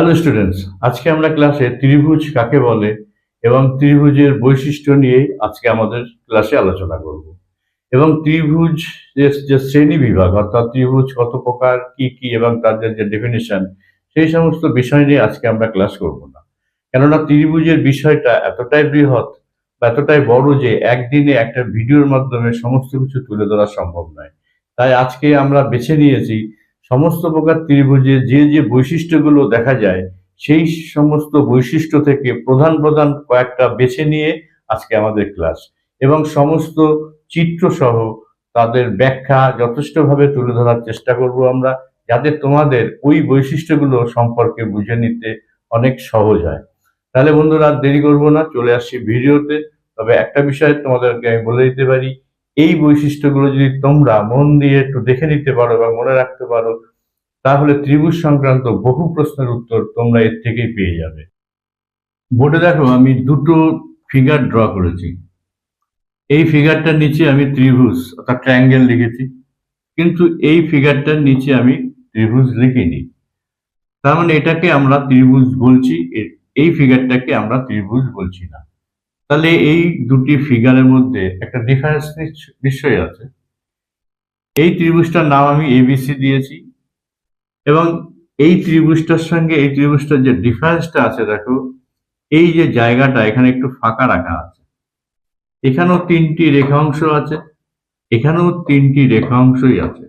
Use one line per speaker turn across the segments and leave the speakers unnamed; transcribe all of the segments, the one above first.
Hello students আজকে আমরা ক্লাসে ত্রিভুজ কাকে বলে এবং ত্রিভুজের বৈশিষ্ট্য নিয়ে আজকে আমাদের ক্লাসে আলোচনা করব। এবং ত্রিভুজ যে শ্রেণি বিভাগ, অর্থাৎ ত্রিভুজ কত প্রকার, কি কি, এবং তাদের যে ডেফিনেশন সেই সমস্ত বিষয় নিয়ে আজকে আমরা ক্লাস করব না। কেননা ত্রিভুজের বিষয়টা এতটাই বৃহৎ বা এতটাই বড় যে একদিনে একটা ভিডিওর মাধ্যমে সমস্ত কিছু তুলে ধরা সম্ভব নয়। তাই আজকে আমরা বেছে নিয়েছি সমস্ত প্রকার ত্রিভুজে যে যে বৈশিষ্ট্যগুলো দেখা যায়, সেই সমস্ত বৈশিষ্ট্য থেকে প্রধান প্রধান কয়েকটা বেছে নিয়ে আজকে আমাদের ক্লাস। এবং সমস্ত চিত্র সহ তাদের ব্যাখ্যা যথেষ্টভাবে তুলে ধরার চেষ্টা করব আমরা, যাতে তোমাদের ওই বৈশিষ্ট্যগুলো সম্পর্কে বুঝে নিতে অনেক সহজ হয়। তাহলে বন্ধুরা দেরি করব না, চলে আসছি ভিডিওতে। তবে একটা বিষয় তোমাদেরকে আমি বলে দিতে পারি, এই বৈশিষ্ট্যগুলো যদি তোমরা মন দিয়ে একটু দেখে নিতে পারো বা মনে রাখতে পারো তাহলে ত্রিভুজ সংক্রান্ত বহু প্রশ্নের উত্তর তোমরা এর থেকেই পেয়ে যাবে। বোর্ডে দেখো, আমি দুটো ফিগার ড্র করেছি। এই ফিগারটার নিচে আমি ত্রিভুজ, অর্থাৎ ট্রায়াঙ্গেল লিখেছি। কিন্তু এই ফিগারটার নিচে আমি ত্রিভুজ লিখিনি। তার মানে এটাকে আমরা ত্রিভুজ বলছি এই ফিগারটাকে আমরা ত্রিভুজ বলছি না। তাহলে এই দুটি ফিগারের মধ্যে একটা ডিফারেন্স নিশ্চয়ই আছে। এই ত্রিভুজটার নাম আমি এবিসি দিয়েছি। এবং এই ত্রিভুজটার সঙ্গে এই ত্রিভুজটার যে ডিফারেন্সটা আছে, দেখো, এই যে জায়গাটা এখানে একটু ফাঁকা রাখা আছে। এখানেও তিনটি রেখাংশ আছে, এখানেও তিনটি রেখাংশই আছে।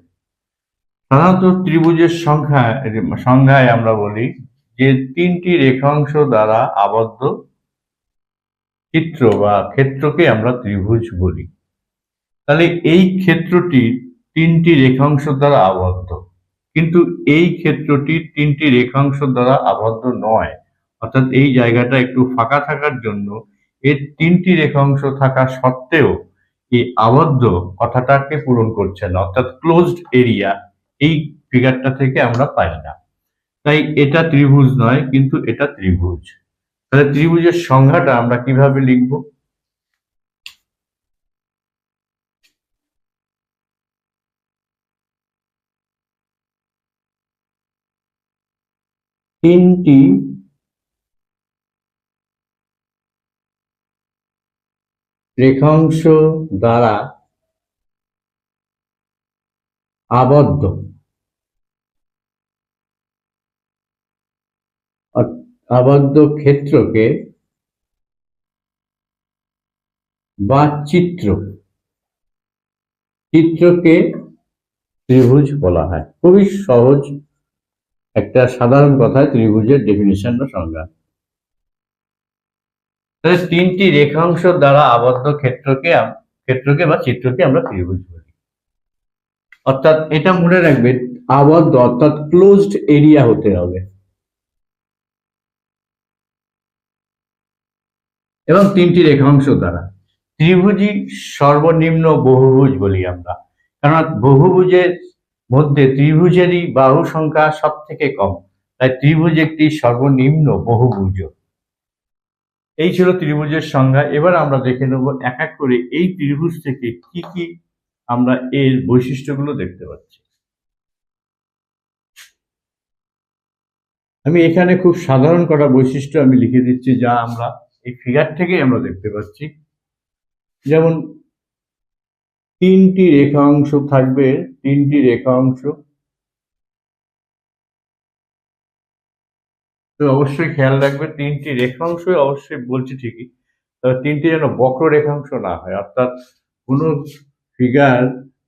সাধারণত ত্রিভুজের সংখ্যা সংজ্ঞায় আমরা বলি যে তিনটি রেখাংশ দ্বারা আবদ্ধ চিত্র বা ক্ষেত্রকে আমরা ত্রিভুজ বলি। তাহলে এই ক্ষেত্রটি তিনটি রেখাংশ দ্বারা আবদ্ধ। কিন্তু এই ক্ষেত্রটি তিনটি রেখাংশ দ্বারা আবদ্ধ নয়। অর্থাৎ এই জায়গাটা একটু ফাঁকা থাকার জন্য এর তিনটি রেখাংশ থাকা সত্ত্বেও এই আবদ্ধ কথাটাকে পূরণ করছে না। অর্থাৎ ক্লোজড এরিয়া এই ফিগারটা থেকে আমরা পাই না। তাই এটা ত্রিভুজ নয়, কিন্তু এটা ত্রিভুজ। তাহলে ত্রিভুজের সংজ্ঞাটা আমরা কীভাবে লিখব? তিনটি রেখাংশ দ্বারা আবদ্ধ। আবদ্ধ ক্ষেত্রকে বা চিত্র চিত্রকে ত্রিভুজ বলা হয়। খুবই সহজ একটা সাধারণ কথায় ত্রিভুজের ডেফিনিশন বা সংজ্ঞা। তিনটি রেখাংশ দ্বারা আবদ্ধ ক্ষেত্রকে ক্ষেত্রকে বা চিত্রকে আমরা ত্রিভুজ বলি। অর্থাৎ এটা মনে রাখবে, আবদ্ধ অর্থাৎ ক্লোজড এরিয়া হতে হবে। এবং তিনটি রেখাংশ দ্বারা। ত্রিভুজই সর্বনিম্ন বহুভুজ বলি আমরা। কারণ বহুভুজের মধ্যে ত্রিভুজেরই বাহু সংখ্যা সব থেকে কম। তাই ত্রিভুজ একটি সর্বনিম্ন বহুভুজ। এই ছিল ত্রিভুজের সংজ্ঞা। এবার আমরা দেখে নেব এক এক করে এই ত্রিভুজ থেকে কি কি আমরা এর বৈশিষ্ট্যগুলো দেখতে পাচ্ছি। আমি এখানে খুব সাধারণ কটা বৈশিষ্ট্য আমি লিখে দিচ্ছি, যা আমরা এই ফিগার থেকেই আমরা দেখতে পাচ্ছি। যেমন তিনটি রেখাংশ থাকবে, তিনটি রেখাংশ। তো অবশ্যই খেয়াল রাখবে, তিনটি রেখাংশ অবশ্যই বলছি ঠিকই, তবে তিনটি যেন বক্র রেখাংশ না হয়, অর্থাৎ কোনো ফিগার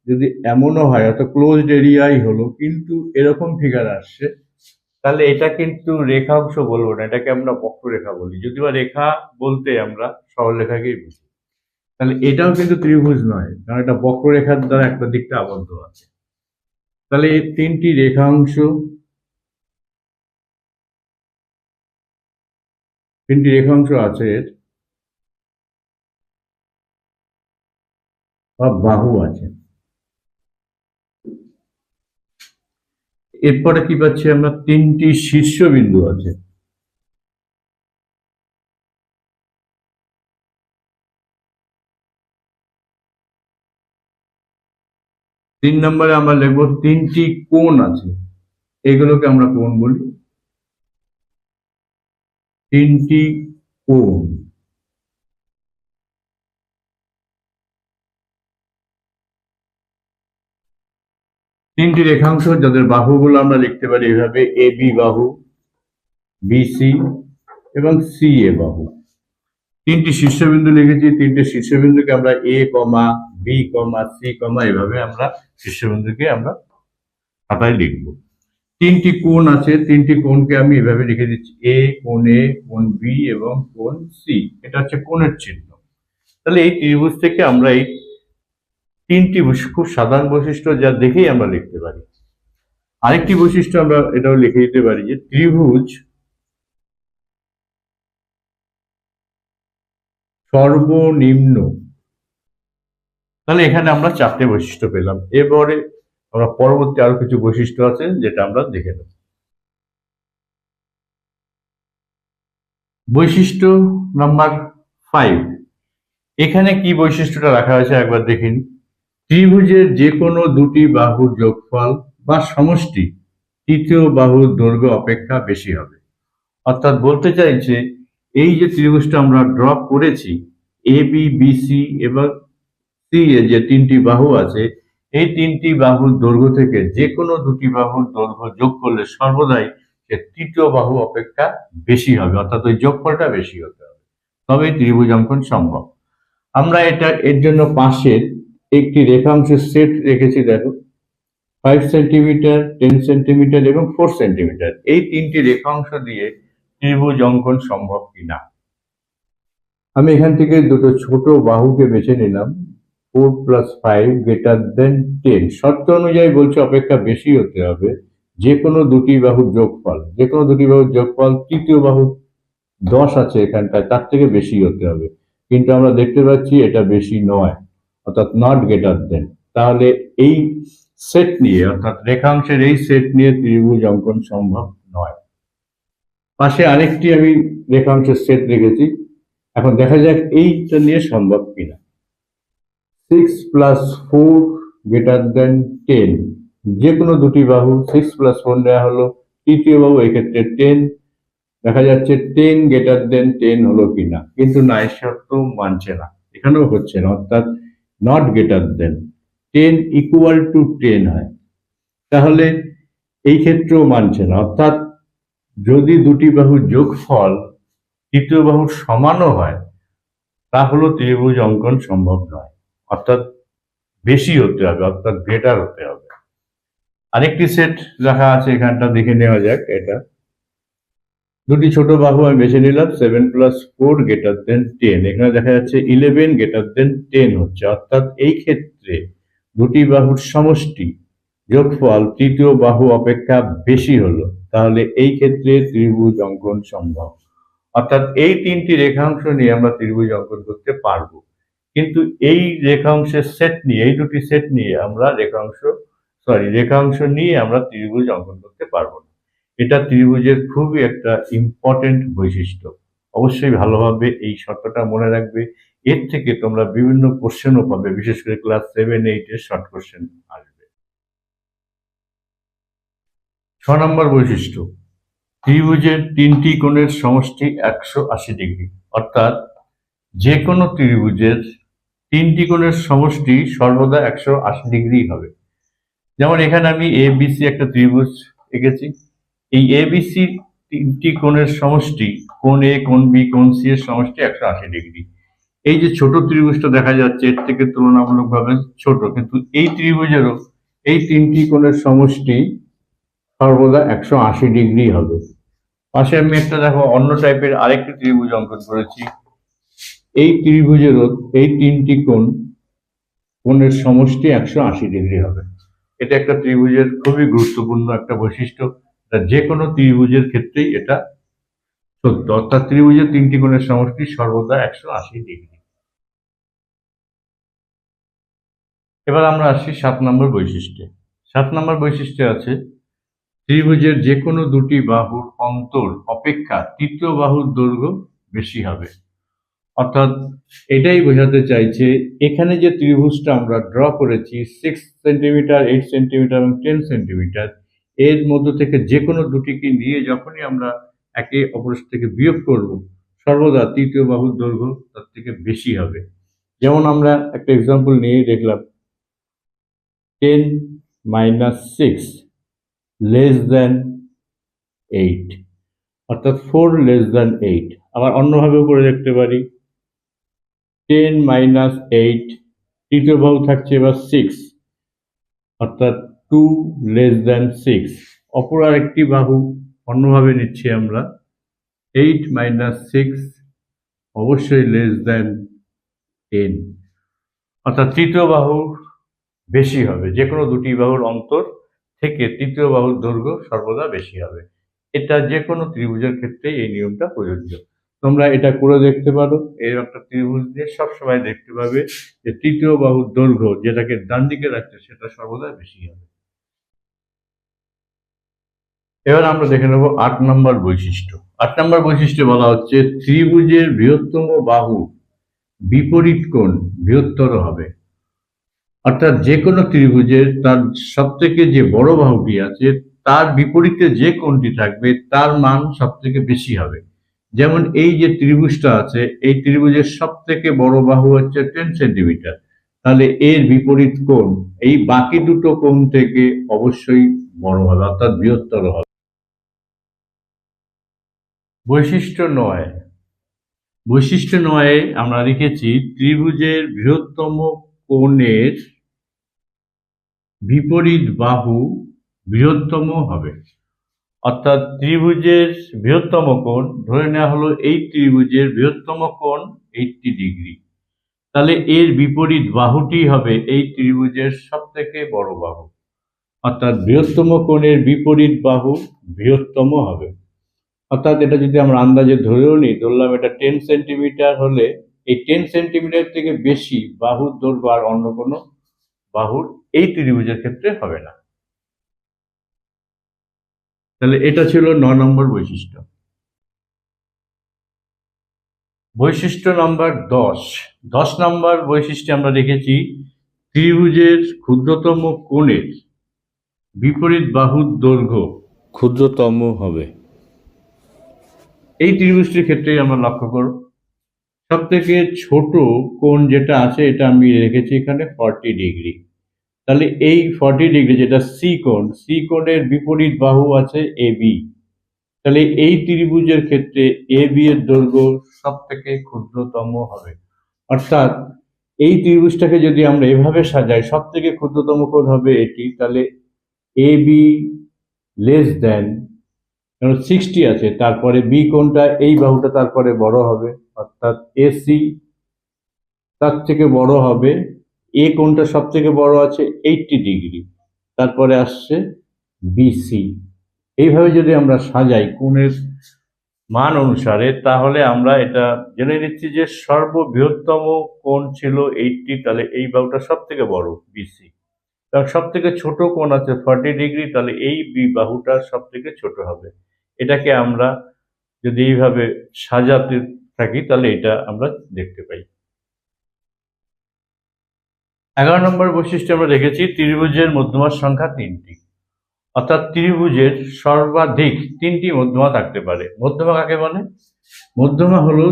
যদি এমনও হয়, অর্থাৎ ক্লোজড এরিয়াই হলো, কিন্তু এরকম ফিগার আসছে, তাহলে এটা কিন্তু রেখাংশ বলব না, এটাকে আমরা বক্ররেখা বলি। যদি বা রেখা বলতে আমরা সরলরেখাকেই বুঝি। তাহলে এটাও কিন্তু ত্রিভুজ নয়, কারণ এটা বক্ররেখার দ্বারা একটা দিকটা আবদ্ধ আছে। তাহলে এই তিনটি রেখাংশ তিনটি রেখাংশ আছে এর বা বাহু আছে। এরপরে কি পাচ্ছি আমরা? তিনটি শীর্ষবিন্দু আছে। তিন নম্বরে আমরা লিখব তিনটি কোণ আছে। এগুলোকে আমরা কোণ বলি। তিনটি কোণ। তিনটি রেখাংশ, যাদের বাহুগুলো আমরা লিখতে পারি এভাবে, এ বি বাহু বিসি এবং সি এ বাহু। তিনটি শীর্ষবিন্দু লিখেছি, তিনটি শীর্ষবিন্দুকে আমরা এ কমা বি কমা সি কমা এভাবে আমরা শীর্ষবিন্দুকে আমরা খাতায় লিখব। তিনটি কোণ আছে, তিনটি কোণকে আমি এভাবে লিখে দিচ্ছি। এ কোণ এ কোণ বি এবং কোণ সি এটা হচ্ছে কোণের চিহ্ন। তাহলে এই ত্রিভুজ থেকে আমরা এই তিনটি খুব সাধারণ বৈশিষ্ট্য যা দেখেই আমরা লিখতে পারি। আরেকটি বৈশিষ্ট্য আমরা এটাও লিখে দিতে পারি যে ত্রিভুজ সর্বনিম্ন তাহলে এখানে আমরা চারটে বৈশিষ্ট্য পেলাম। এবারে আমরা পরবর্তী আরও কিছু বৈশিষ্ট্য আছে যেটা আমরা দেখে নেব। বৈশিষ্ট্য নাম্বার ফাইভ এখানে কি বৈশিষ্ট্যটা রাখা হয়েছে একবার দেখিন। ত্রিভুজের যে কোনো দুটি বাহুর যোগফল বা সমষ্টি তৃতীয় বাহুর দৈর্ঘ্য অপেক্ষা বেশি হবে। অর্থাৎ বলতে চাইছে, এই যে ত্রিভুজটা আমরা ড্র করেছি এ বি বি সি এবং যে তিনটি বাহু আছে, এই তিনটি বাহুর দৈর্ঘ্য থেকে যে কোনো দুটি বাহুর দৈর্ঘ্য যোগ করলে সর্বদাই সে তৃতীয় বাহু অপেক্ষা বেশি হবে, অর্থাৎ ওই যোগফলটা বেশি হতে হবে। তবেই ত্রিভুজ অঙ্কন সম্ভব। আমরা এটা এর জন্য পাশের একটি রেখাংশের সেট রেখেছি, দেখো। ফাইভ সেন্টিমিটার টেন সেন্টিমিটার এবং ফোর সেন্টিমিটার এই তিনটি রেখাংশ দিয়ে ত্রিভুজ অঙ্কন সম্ভব কিনা? আমি এখান থেকে দুটো ছোট বাহুকে বেছে নিলাম। Four plus five greater than ten শর্ত অনুযায়ী বলছে অপেক্ষা বেশি হতে হবে। যে কোনো দুটি বাহুর যোগফল যে কোনো দুটি বাহুর যোগফল, তৃতীয় বাহু দশ আছে এখানটায়, তার থেকে বেশি হতে হবে। কিন্তু আমরা দেখতে পাচ্ছি এটা বেশি নয়, অর্থাৎ নট গ্রেটার দেন তাহলে এই সেট নিয়ে, অর্থাৎ রেখাংশের এই সেট নিয়ে ত্রিভুজ অঙ্কন সম্ভব নয়। পাশে আরেকটি আমি রেখাংশের সেট রেখেছি। এখন দেখা যাক এইটা নিয়ে সম্ভব কিনা। Six plus four greater than ten যে কোনো দুটি বাহু সিক্স প্লাস ফোর নেওয়া হলো। তৃতীয় বাহু এক্ষেত্রে টেন দেখা যাচ্ছে টেন গ্রেটার দেন টেন হলো কিনা। কিন্তু না এর মানছে না। এখানেও হচ্ছে না, অর্থাৎ not greater than ten equal to ten হয়। তাহলে এই ক্ষেত্রেও মানছে না। অর্থাৎ যদি দুটি বাহুর যোগফল তৃতীয় বাহুর সমানও হয় তাহলেও ত্রিভুজ অঙ্কন সম্ভব নয়। অর্থাৎ বেশি হতে হবে, অর্থাৎ গ্রেটার হতে হবে। আরেকটি সেট রাখা আছে, এখানটা দেখে নেওয়া যাক এটা। দুটি ছোট বাহু আমি বেছে নিলাম seven plus four greater than ten এখানে দেখা যাচ্ছে ইলেভেন গ্রেটার দেন টেন হচ্ছে। অর্থাৎ এই ক্ষেত্রে দুটি বাহুর সমষ্টি যোগফল তৃতীয় বাহু অপেক্ষা বেশি হলো। তাহলে এই ক্ষেত্রে ত্রিভুজ অঙ্কন সম্ভব। অর্থাৎ এই তিনটি রেখাংশ নিয়ে আমরা ত্রিভুজ অঙ্কন করতে পারব। কিন্তু এই রেখাংশের সেট নিয়ে, এই দুটি সেট নিয়ে আমরা রেখাংশ সরি রেখাংশ নিয়ে আমরা ত্রিভুজ অঙ্কন করতে পারব না। এটা ত্রিভুজের খুবই একটা ইম্পর্টেন্ট বৈশিষ্ট্য। অবশ্যই ভালোভাবে এই শর্তটা মনে রাখবে। এর থেকে তোমরা বিভিন্ন কোশ্চেনও পাবে, বিশেষ করে ক্লাস সেভেন এইটের শর্ট কোশ্চেন আসবে। ছ নম্বর বৈশিষ্ট্য, ত্রিভুজের তিনটি কোণের সমষ্টি একশো আশি ডিগ্রি। অর্থাৎ যে কোনো ত্রিভুজের তিনটি কোণের সমষ্টি সর্বদা একশো আশি ডিগ্রি হবে। যেমন এখানে আমি এ বিসি একটা ত্রিভুজ এঁকেছি। এই এ বিসি তিনটি কোণের সমষ্টি, কোণ এ কোণ বি কোণ সি এর সমষ্টি একশো আশি ডিগ্রি। এই যে ছোট ত্রিভুজটা দেখা যাচ্ছে, এর থেকে তুলনামূলকভাবে ছোট, কিন্তু এই ত্রিভুজেরও এই তিনটি কোণের সমষ্টি সর্বদা একশো আশি ডিগ্রি হবে। পাশে আমি একটা দেখো, অন্য টাইপের আরেকটি ত্রিভুজ অঙ্কন করেছি। এই ত্রিভুজেরও এই তিনটি কোণ, কোণের সমষ্টি একশো আশি ডিগ্রি হবে। এটা একটা ত্রিভুজের খুবই গুরুত্বপূর্ণ একটা বৈশিষ্ট্য। যে কোনো ত্রিভুজের ক্ষেত্রেই এটা সত্য। অর্থাৎ ত্রিভুজের তিনটি কোণের সমষ্টি সর্বদা একশো আশি ডিগ্রি। এবার আমরা আসি সাত নম্বর বৈশিষ্ট্যে। সাত নম্বর বৈশিষ্ট্যে আছে, ত্রিভুজের যে কোনো দুটি বাহুর অন্তর অপেক্ষা তৃতীয় বাহুর দৈর্ঘ্য বেশি হবে। অর্থাৎ এটাই বোঝাতে চাইছে, এখানে যে ত্রিভুজটা আমরা ড্র করেছি সিক্স সেন্টিমিটার এইট সেন্টিমিটার এবং টেন সেন্টিমিটার এর মধ্য থেকে যে কোনো দুটিকে নিয়ে যখনই আমরা একে অপরের থেকে বিয়োগ করব, সর্বদা তৃতীয় বাহুর দৈর্ঘ্য তার থেকে বেশি হবে। যেমন আমরা একটা এক্সাম্পল নিয়ে দেখলাম ten minus six less than eight অর্থাৎ ফোর লেস দ্যান এইট আবার অন্যভাবেও করে দেখতে পারি। টেন মাইনাস এইট, তৃতীয় বাহু থাকছে এবার সিক্স, অর্থাৎ টু লেস দ্যান সিক্স। অপর আরেকটি বাহু অন্যভাবে নিচ্ছি আমরা, এইট মাইনাস সিক্স অবশ্যই লেস দ্যান টেন। অর্থাৎ তৃতীয় বাহু বেশি হবে যে কোনো দুটি বাহুর অন্তর থেকে তৃতীয় বাহুর দৈর্ঘ্য সর্বদা বেশি হবে। এটা যে কোনো ত্রিভুজের ক্ষেত্রে এই নিয়মটা প্রযোজ্য। তোমরা এটা করে দেখতে পারো। এর একটা ত্রিভুজ দিয়ে সবসময় দেখতে পাবে যে তৃতীয় বাহুর দৈর্ঘ্য যেটাকে ডান দিকে রাখছে, সেটা সর্বদা বেশি হবে। এবার আমরা দেখে নেব আট নম্বর বৈশিষ্ট্য। আট নম্বর বৈশিষ্ট্যে বলা হচ্ছে, ত্রিভুজের বৃহত্তম বাহু বিপরীত কোণ বৃহত্তর হবে। অর্থাৎ যে কোনো ত্রিভুজের তার সব থেকে যে বড় বাহুটি আছে, তার বিপরীতে যে কোণটি থাকবে, তার মান সব থেকে বেশি হবে। যেমন এই যে ত্রিভুজটা আছে, এই ত্রিভুজের সব থেকে বড় বাহু হচ্ছে টেন সেন্টিমিটার তাহলে এর বিপরীত কোণ, এই বাকি দুটো কোণ থেকে অবশ্যই বড় হবে, অর্থাৎ বৃহত্তর হবে। বৈশিষ্ট্য নয়। বৈশিষ্ট্য নয়ে আমরা লিখেছি ত্রিভুজের বৃহত্তম কোণের বিপরীত বাহু বৃহত্তম হবে। অর্থাৎ ত্রিভুজের বৃহত্তম কোণ, ধরে নেওয়া হলো এই ত্রিভুজের বৃহত্তম কোণ এইটটি ডিগ্রি তাহলে এর বিপরীত বাহুটি হবে এই ত্রিভুজের সব থেকে বড় বাহু। অর্থাৎ বৃহত্তম কোণের বিপরীত বাহু বৃহত্তম হবে। অর্থাৎ এটা যদি আমরা আন্দাজে ধরেও নিই, ধরলাম এটা টেন সেন্টিমিটার হলে এই টেন সেন্টিমিটার থেকে বেশি বাহুর দৈর্ঘ্য আর অন্য কোনো বাহুর এই ত্রিভুজের ক্ষেত্রে হবে না। তাহলে এটা ছিল ন নম্বর বৈশিষ্ট্য। বৈশিষ্ট্য নম্বর দশ। দশ নম্বর বৈশিষ্ট্যে আমরা দেখেছি ত্রিভুজের ক্ষুদ্রতম কোণের বিপরীত বাহুর দৈর্ঘ্য ক্ষুদ্রতম হবে। এই ত্রিভুজটির ক্ষেত্রেই আমরা লক্ষ্য করব। সব থেকে ছোট কোণ যেটা আছে এটা আমি রেখেছি এখানে ফর্টি ডিগ্রি তাহলে এই ফর্টি ডিগ্রি যেটা সি কোণ সি কোণের বিপরীত বাহু আছে এ বি তাহলে এই ত্রিভুজের ক্ষেত্রে এ বি এর দৈর্ঘ্য সব থেকে ক্ষুদ্রতম হবে। অর্থাৎ এই ত্রিভুজটাকে যদি আমরা এভাবে সাজাই সব থেকে ক্ষুদ্রতম কোণ হবে এটি। তাহলে এ বি লেস দেন কারণ সিক্সটি আছে, তারপরে বি কোণটা এই বাহুটা তারপরে বড় হবে। অর্থাৎ এসি তার থেকে বড় হবে এ কোণটা সব থেকে বড় আছে এইটটি ডিগ্রি তারপরে আসছে বিসি এইভাবে যদি আমরা সাজাই কোণের মান অনুসারে, তাহলে আমরা এটা জেনে নিচ্ছি যে সর্ববৃহত্তম কোণ ছিল এইটটি তাহলে এই বাহুটা সব থেকে বড় বিসি কারণ সব থেকে ছোট কোণ আছে ফর্টি ডিগ্রি তাহলে এই বি বাহুটা সব থেকে ছোট হবে। এটাকে আমরা যদি এইভাবে সাজাতে থাকি, তাহলে এটা আমরা দেখতে পাই। এগারো নম্বর বৈশিষ্ট্য আমরা দেখেছি, ত্রিভুজের মধ্যমার সংখ্যা তিনটি। অর্থাৎ ত্রিভুজের সর্বাধিক তিনটি মধ্যমা থাকতে পারে। মধ্যমা কাকে বলে? মধ্যমা হলো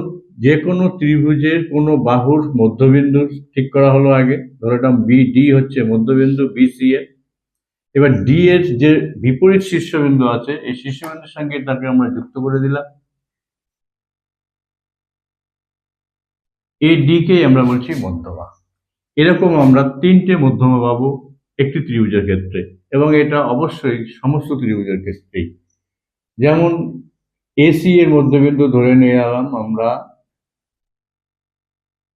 যে কোনো ত্রিভুজের কোনো বাহুর মধ্যবিন্দু ঠিক করা হলো আগে। ধরো এটা বি ডি হচ্ছে মধ্যবিন্দু বি সি এর। এবার ডি এর যে বিপরীত শীর্ষবিন্দু আছে, এই শীর্ষবিন্দুর সঙ্গে তাকে আমরা যুক্ত করে দিলাম। এই ডি কে আমরা বলছি মধ্যমা। এরকম আমরা তিনটে মধ্যমা পাবো একটি ত্রিভুজের ক্ষেত্রে, এবং এটা অবশ্যই সমস্ত ত্রিভুজের ক্ষেত্রেই। যেমন এসি এর মধ্যবিন্দু ধরে নিয়ে এলাম আমরা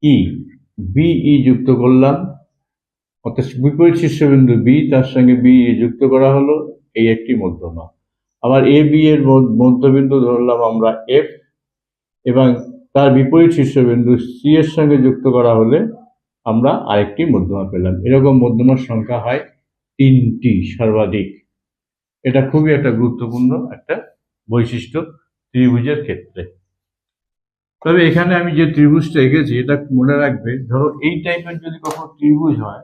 ই বিই যুক্ত করলাম, অর্থাৎ বিপরীত শীর্ষবিন্দু বি তার সঙ্গে বি যুক্ত করা হলো, এই একটি মধ্যমা। আবার এ বি এর মধ্য- মধ্যবিন্দু ধরলাম আমরা এফ এবং তার বিপরীত শীর্ষবিন্দু সি এর সঙ্গে যুক্ত করা হলে আমরা আরেকটি মধ্যমা পেলাম। এরকম মধ্যমার সংখ্যা হয় তিনটি সর্বাধিক। এটা খুবই একটা গুরুত্বপূর্ণ একটা বৈশিষ্ট্য ত্রিভুজের ক্ষেত্রে। তবে এখানে আমি যে ত্রিভুজটা এঁকেছি, এটা মনে রাখবে, ধরো এই টাইপের যদি কখনো ত্রিভুজ হয়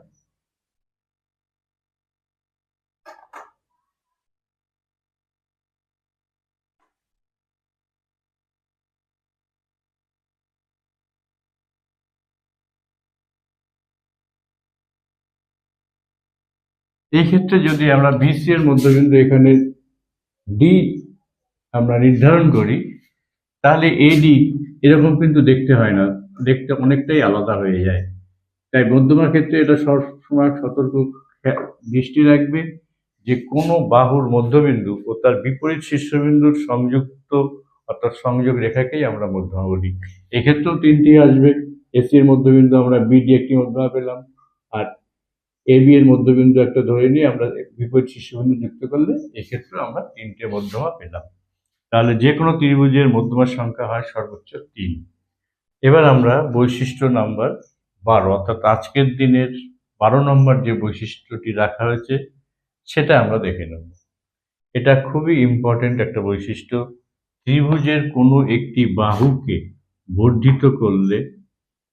এই ক্ষেত্রে যদি আমরা বিসি এর মধ্যবিন্দু এখানে ডি আমরা নির্ধারণ করি, তাহলে এডি এরকম কিন্তু দেখতে হয় না, দেখতে অনেকটাই আলাদা হয়ে যায়। তাই মধ্যমার ক্ষেত্রে এটা সবসময় সতর্ক দৃষ্টি রাখবে যে কোনো বাহুর মধ্যবিন্দু ও তার বিপরীত শীর্ষবিন্দুর সংযুক্ত অর্থাৎ সংযোগ রেখাকেই আমরা মধ্যমা বলি। এক্ষেত্রেও তিনটি আসবে। এসি এর মধ্যবিন্দু আমরা বিডি একটি মধ্যমা পেলাম, আর এবি এর মধ্যবিন্দু একটা ধরে নিয়ে আমরা বিপরীত শীর্ষবিন্দু যুক্ত করলে এক্ষেত্রে আমরা তিনটে মধ্যমা পেলাম। তাহলে যে কোনো ত্রিভুজের মধ্যমার সংখ্যা হয় সর্বোচ্চ তিন। এবার আমরা বৈশিষ্ট্য নাম্বার বারো, অর্থাৎ আজকের দিনের বারো নম্বর যে বৈশিষ্ট্যটি রাখা হয়েছে, সেটা আমরা দেখে নেব। এটা খুবই ইম্পর্ট্যান্ট একটা বৈশিষ্ট্য। ত্রিভুজের কোনো একটি বাহুকে বর্ধিত করলে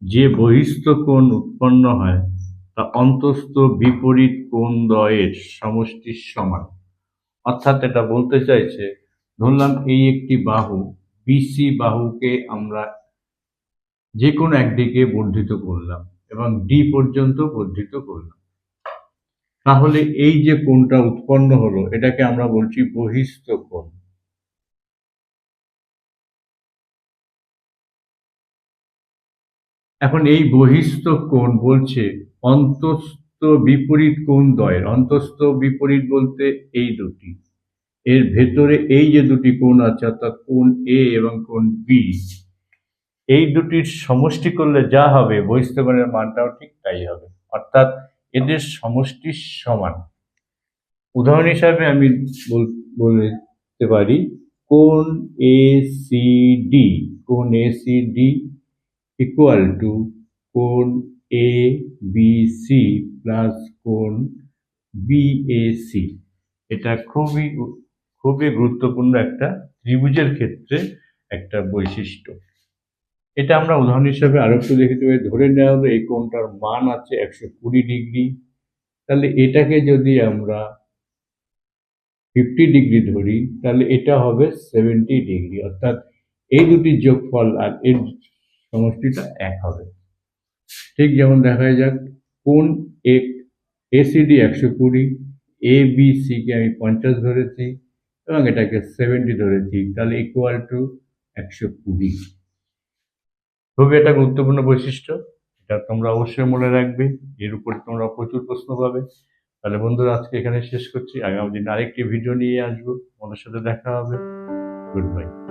যে বহিস্থ কোণ উৎপন্ন হয় তা অন্তস্থ বিপরীত কোণ দ্বয়ের সমষ্টির সমান? অর্থাৎ এটা বলতে চাইছে, ধরলাম এই একটি বাহু বিসি বাহুকে আমরা যে কোনো একদিকে বর্ধিত করলাম এবং ডি পর্যন্ত বর্ধিত করলাম। তাহলে এই যে কোণটা উৎপন্ন হলো, এটাকে আমরা বলছি বহিস্থ কোণ। এখন এই বহিস্থ কোণ বলছে অন্তস্থ বিপরীত কোণ দ্বয়ের। অন্তস্থ বিপরীত বলতে এই দুটি। এর ভেতরে এই যে দুটি কোণ আছে, অর্থাৎ কোণ এ এবং কোণ বি এই দুটির সমষ্টি করলে যা হবে বহিস্থকোণের মানটাও ঠিক তাই হবে। অর্থাৎ এদের সমষ্টি সমান। উদাহরণ হিসাবে আমি বল- বলতে পারি কোণ এ সি ডি কোণ A C D equal to কোণ এ বি সি প্লাস কোণ বি এ সি এটা খুবই খুবই গুরুত্বপূর্ণ একটা ত্রিভুজের ক্ষেত্রে একটা বৈশিষ্ট্য। এটা আমরা উদাহরণ হিসাবে আরও একটু দেখতে পাই। ধরে নেওয়া হলো এই কোণটার মান আছে একশো কুড়ি ডিগ্রি। তাহলে এটাকে যদি আমরা ফিফটি ডিগ্রি ধরি, তাহলে এটা হবে সেভেন্টি ডিগ্রি। অর্থাৎ এই দুটির যোগফল আর এর সমষ্টিটা এক হবে। ঠিক যেমন দেখা যাক, কোন এ এসিডি একশো কুড়ি এ বি সিকে আমি পঞ্চাশ ধরেছি এবং এটাকে সেভেন্টি ধরেছি, তাহলে ইকুয়াল টু একশো কুড়ি। খুবই একটা গুরুত্বপূর্ণ বৈশিষ্ট্য, এটা তোমরা অবশ্যই মনে রাখবে, এর উপর তোমরা প্রচুর প্রশ্ন পাবে। তাহলে বন্ধুরা, আজকে এখানে শেষ করছি। আগামী দিন আরেকটি ভিডিও নিয়ে আসব। তোমাদের সাথে দেখা হবে। Good bye